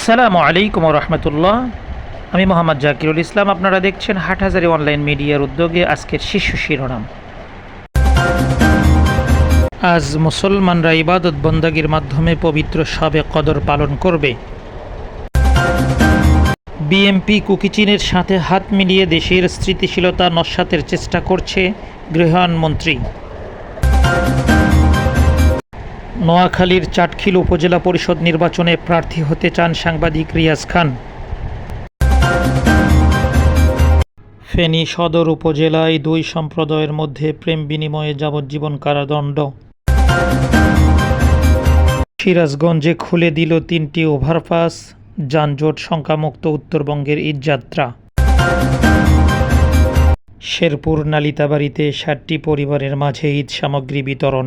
আসসালামু আলাইকুম রহমতুল্লাহ। আমি মোহাম্মদ জাকিরুল ইসলাম, আপনারা দেখছেন হাট হাটহাজারি অনলাইন মিডিয়ার উদ্যোগে আজকের শীর্ষ শিরোনাম। আজ মুসলমানরা ইবাদত বন্দাগির মাধ্যমে পবিত্র শবে কদর পালন করবে। বিএমপি কুকিচিনের সাথে হাত মিলিয়ে দেশের স্থিতিশীলতা নস্যাতের চেষ্টা করছে গৃহায়ণমন্ত্রী নোয়াখালীর চাটখিল উপজেলা পরিষদ নির্বাচনে প্রার্থী হতে চান সাংবাদিক রিয়াজ খান। ফেনী সদর উপজেলায় দুই সম্প্রদায়ের মধ্যে প্রেম বিনিময়ে যাবজ্জীবন কারাদণ্ড। সিরাজগঞ্জে খুলে দিল তিনটি ওভারপাস, যানজট শঙ্কামুক্ত উত্তরবঙ্গের ঈদযাত্রা শেরপুর নালিতাবাড়িতে ষাটটি পরিবারের মাঝে ঈদ সামগ্রী বিতরণ।